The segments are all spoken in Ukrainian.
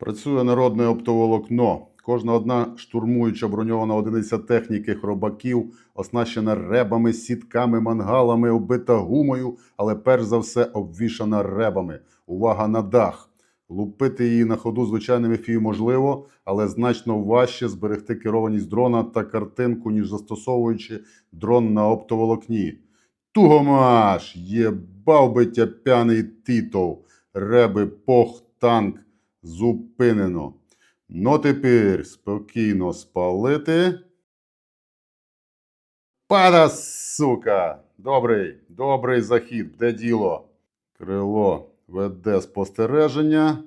Працює народне оптоволокно. Кожна одна штурмуюча броньована одиниця техніки хробаків, оснащена ребами, сітками, мангалами, оббита гумою, але перш за все обвішана ребами. Увага на дах! Лупити її на ходу звичайними фію можливо, але значно важче зберегти керованість дрона та картинку, ніж застосовуючи дрон на оптоволокні. Тугомаш! Єбав би тя п'яний титов! Реби пох танк зупинено. Ну тепер спокійно спалити. Пада, сука! Добрий, добрий захід, де діло? Крило веде спостереження.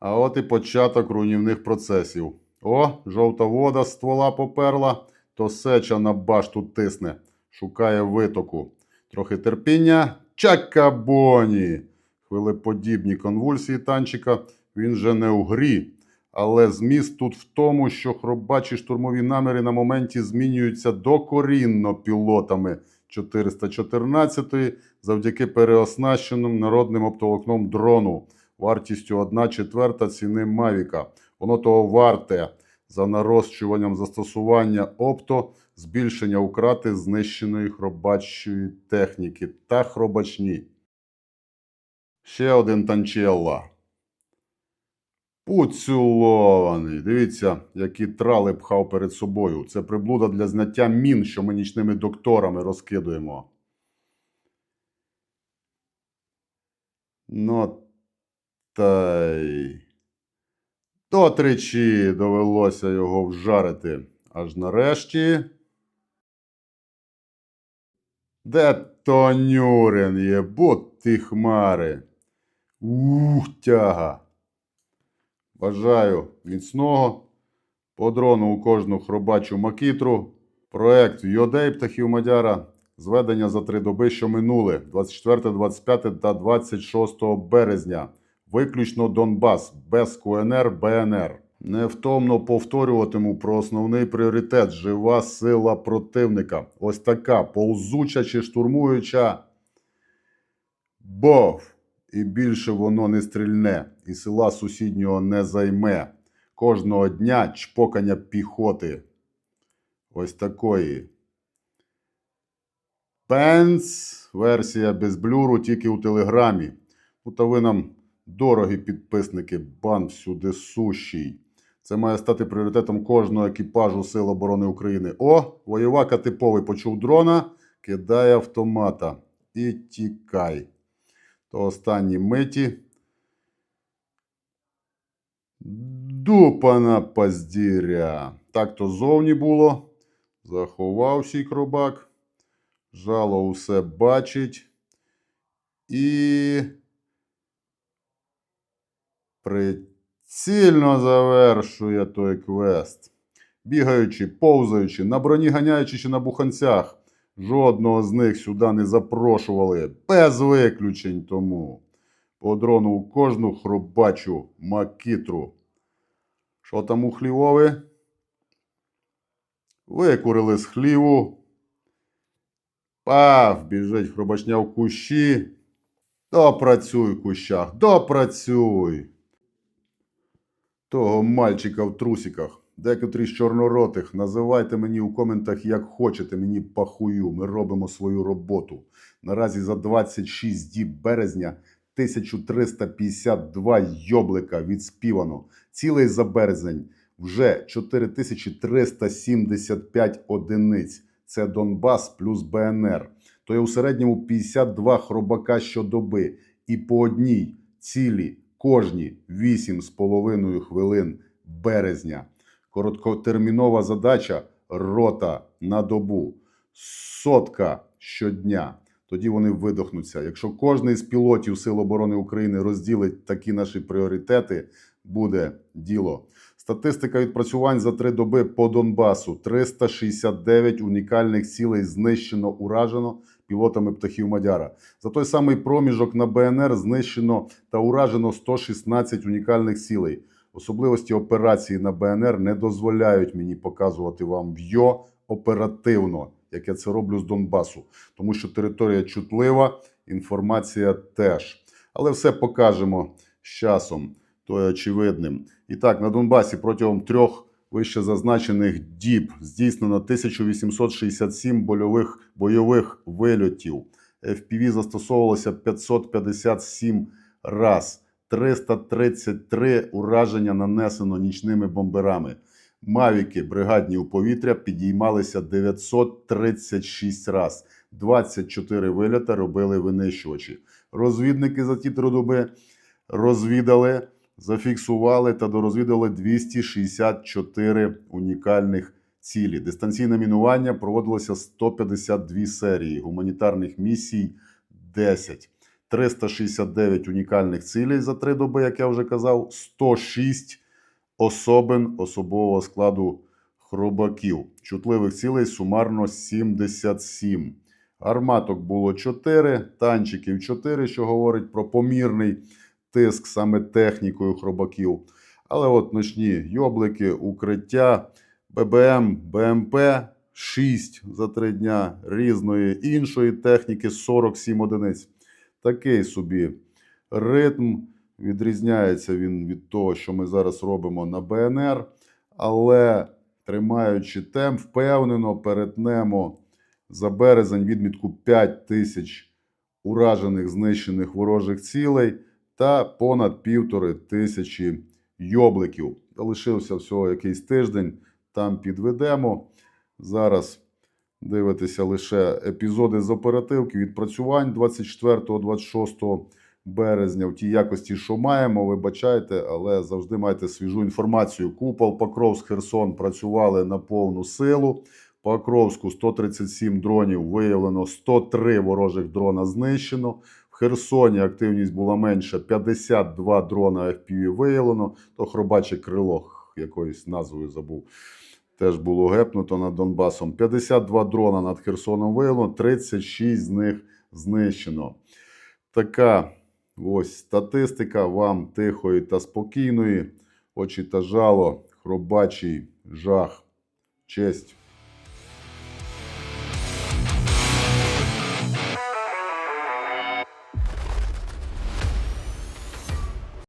А от і початок руйнівних процесів. О, жовта вода з ствола поперла, то сеча на башту тисне, шукає витоку. Трохи терпіння. Чакабоні! Хвилеподібні конвульсії танчика. Він же не у грі. Але зміст тут в тому, що хробачі штурмові наміри на моменті змінюються докорінно пілотами 414 завдяки переоснащеним народним оптоволокном дрону вартістю 1 четверта ціни Мавіка. Воно того варте за нарощуванням застосування опто, збільшення украти знищеної хробачої техніки та хробачні. Ще один танчелла. Поцілований. Дивіться, які трали пхав перед собою. Це приблуда для зняття мін, що ми нічними докторами розкидуємо. Ну, та й... То тричі довелося його вжарити. Аж нарешті. Де Тонюрин є, ти хмари. Ух, тяга. Бажаю міцного. По дрону у кожну хробачу макітру. Проект Йодей птахів Мадяра. Зведення за три доби, що минули 24, 25 та 26 березня. Виключно Донбас, без КНР, БНР. Невтомно повторюватиму про основний пріоритет жива сила противника. Ось така повзуча чи штурмуюча. Бов! І більше воно не стрільне, і села сусіднього не займе. Кожного дня чпокання піхоти. Ось такої. Пенс, версія без блюру тільки у Телеграмі. Ну, та ви нам дорогі підписники, бан всюди сущий. Це має стати пріоритетом кожного екіпажу Сил оборони України. О, воєвака типовий почув дрона, кидає автомата і тікай. То останні миті. Дупана паздіря. Так то зовні було. Заховався й кробак. Жало усе бачить. І прицільно завершує той квест. Бігаючи, повзаючи, на броні ганяючи чи на буханцях. Жодного з них сюди не запрошували. Без виключень тому. По дрону у кожну хробачу макітру. Що там у хлівові? Викурили з хліву. Пав, біжить хробачня в кущі. Допрацюй кущах, допрацюй. Того мальчика в трусиках, декотрі з чорноротих, називайте мені у коментах, як хочете, мені пахую. Ми робимо свою роботу. Наразі за 26 діб березня 1352 йоблика відспівано. Цілий за березень вже 4375 одиниць. Це Донбас плюс БНР. То є у середньому 52 хробака щодоби. І по одній цілі кожні 8,5 хвилин березня. Короткотермінова задача рота на добу. Сотка щодня. Тоді вони видохнуться. Якщо кожний з пілотів Сил оборони України розділить такі наші пріоритети, буде діло. Статистика відпрацювань за три доби по Донбасу: 369 унікальних цілей знищено, уражено пілотами птахів Мадяра. За той самий проміжок на БНР знищено та уражено 116 унікальних цілей. Особливості операції на БНР не дозволяють мені показувати вам в'йо оперативно, як я це роблю з Донбасу, тому що територія чутлива, інформація теж. Але все покажемо з часом. то є очевидним. І так, на Донбасі протягом трьох вище зазначених діб здійснено 1867 больових, бойових вильотів. FPV застосовувалося 557 раз. 333 ураження нанесено нічними бомберами. Мавіки бригадні у повітря підіймалися 936 раз. 24 вильоти робили винищувачі. Розвідники за ті три доби розвідали, зафіксували та дорозвідали 264 унікальних цілі. Дистанційне мінування проводилося 152 серії, гуманітарних місій 10. 369 унікальних цілей за три доби, як я вже казав, 106 особин особового складу хробаків. Чутливих цілей сумарно 77. Арматок було 4, танчиків 4, що говорить про помірний тиск саме технікою хробаків. Але от ночні йоблики, укриття, ББМ, БМП 6 за 3 дня різної іншої техніки 47 одиниць. Такий собі ритм. Відрізняється він від того, що ми зараз робимо на БНР, але тримаючи темп, впевнено перетнемо за березень відмітку 5 тисяч уражених знищених ворожих цілей та понад півтори тисячі йобликів. Залишився всього якийсь тиждень, там підведемо. Зараз дивитеся лише епізоди з оперативки, відпрацювань 24-26 березня в тій якості, що маємо, вибачайте, але завжди майте свіжу інформацію. Купол, Покровськ, Херсон працювали на повну силу. Покровську 137 дронів виявлено, 103 ворожих дрона знищено. В Херсоні активність була менша, 52 дрона FPV виявлено. То хробаче крило якоюсь назвою забув. Теж було гепнуто над Донбасом. 52 дрона над Херсоном виявлено, 36 з них знищено. Така ось статистика вам тихої та спокійної. Очі та жало, хробачий жах, честь.